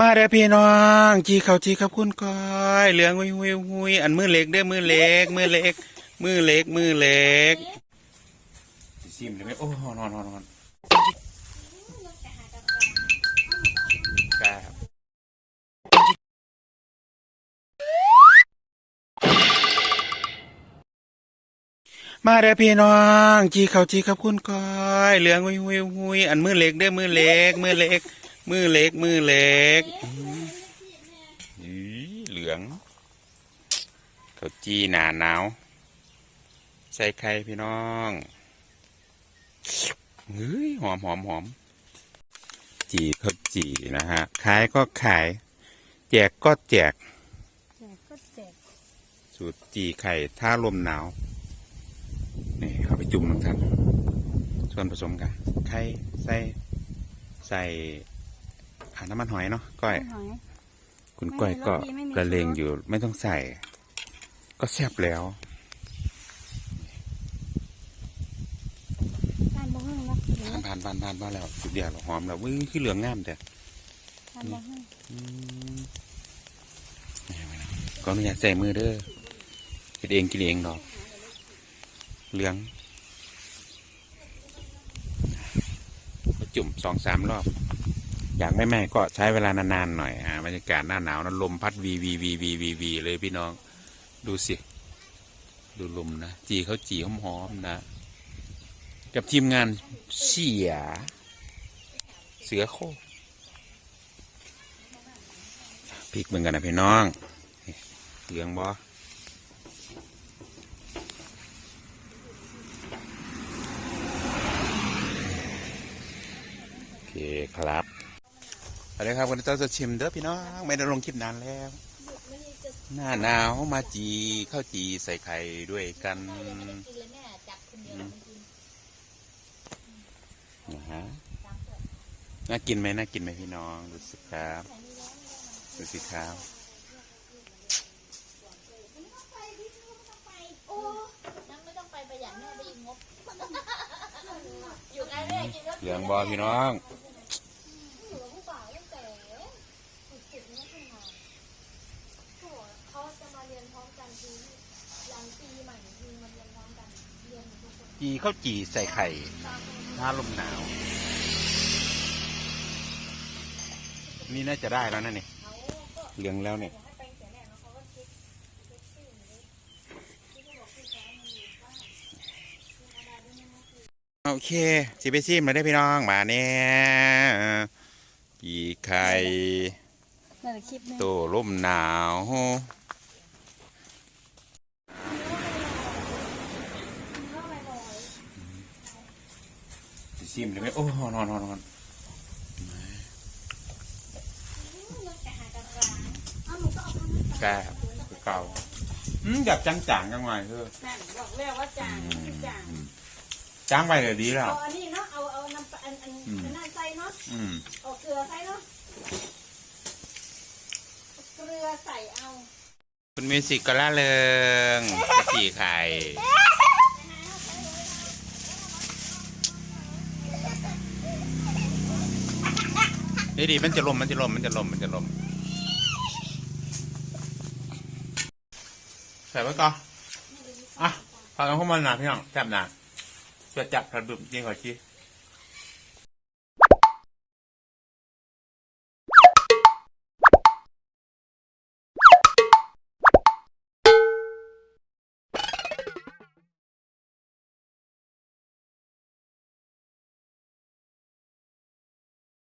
มาเด้อพี่น้อง จีเขาจีครับคุณก้อยเหลืองหุยหุยหุยอันมือเล็กเด้อมือเล็กมือเล็ก มือเล็กมือเล็กซิมได้ไหมโอ้นอนนอนนอนครับมาเด้อพี่น้อง จีเขาจีครับคุณก้อยเหลืองหุยหุยหุยอันมือเล็กเด้อมือเล็กมือเล็ก มือเล็กมือเล็กอืมอีเหลืองเขาวจีหนาหนาว ใส่ไข่พี่น้องเฮ้ยหอมหอมหอมจีข้าวจีนะฮะ ขายก็ขาย แจกก็แจก แจกก็แจก สูตรจีไข่ท่าลมหนาว นี่เอาไปจุ่มลงทันส่วนผสมกัน ไข่ใส่ใส่ อ่าน้ำมันหอยเนาะก้อย หอย คุณก้อยก็ไม่มีรสดีไม่มี ละเลงรสอยู่ไม่ต้องใส่ ก็แซ่บแล้ว ทานบ่ฮึ่งนะหรือผ่านผ่านผ่านผ่านมาแล้วสุดเดียวหอมแล้ววิคือเหลืองงามแต่ทานบ่ฮึ่งอืมก็ไม่อยากใส่มือเด้อเฮ็ดเองกินเองดอก เหลืองก็จุ่มสองสามรอบ อยากไม่แม่ก็ใช้เวลานานๆหน่อยอ่าบรรยากาศหน้าหนาวนะลมพัดวีวีวีวีวีวีเลยพี่น้อง ดูสิ ดูลมนะ จีเขาจีหอมๆนะ กับทีมงานเสีย เสือโคพริกเหมือนกันนะพี่น้องเหลืองบอโอเคครับ อาเลยครับวันนี้เราจะชิมเด้อพี่น้องไม่ได้ลงคลิปนานแล้ว หน้าหนาวมาจีข้าวจีใส่ไข่ด้วยกันนะฮะน่ากินไหมน่ากินไหมพี่น้องดูสิครับดูสิครับโอ้นั่งไม่ต้องไปประหยัดแม่ไปอีกงบอยู่ใกล้แม่กินก็เหลืองบอพี่น้อง อยู่กับผู้บ่าวตั้งแต่ฝึกฝึกนี่ขึ้นมาเขาบอกเขาจะมาเรียนพร้อมกันคือหลังปีใหม่คือมาเรียนพร้อมกัน เรียนทุกคน จีข้าวจีใส่ไข่ตามคนหน้าลมหนาว นี่น่าจะได้แล้วนะเนี่ยเขาก็เหลืองแล้วเนี่ยให้ไปแต่แรกแล้วเขาก็เช็คเช็คชื่อเลยที่เขาบอกพี่แจ๊มีอยู่บ้านที่ธรรมดาด้วยนะคือโอเคสิไปซิมมาได้อพี่น้องมาเนี่ยจีไข่ นั่นแหละคลิปนึงโตลมหนาว ซิมได้ไหมโอ้นอนนอนนอนแก่เก่าอืมแบบจางๆกันหน่อยเถอะนั่นบอกแล้วว่าจางไม่จางจ้างไปเลยดีแล้วเอาอันนี้เนาะเอาเอาน้ำปลาอันอันอืมอันนั้นใส่เนาะอืมเอาเกลือใส่เนาะเกลือใส่เอา คุณมิวสิกก็ล่าเริงกะจีไข่ นี่ดีมันจะลมมันจะลมมันจะลมมันจะลมใส่ไว้ก่อนอะพากันเข้ามาหนาพี่น้องแซ่บหนาจะจับกระดุมจริงขอชี้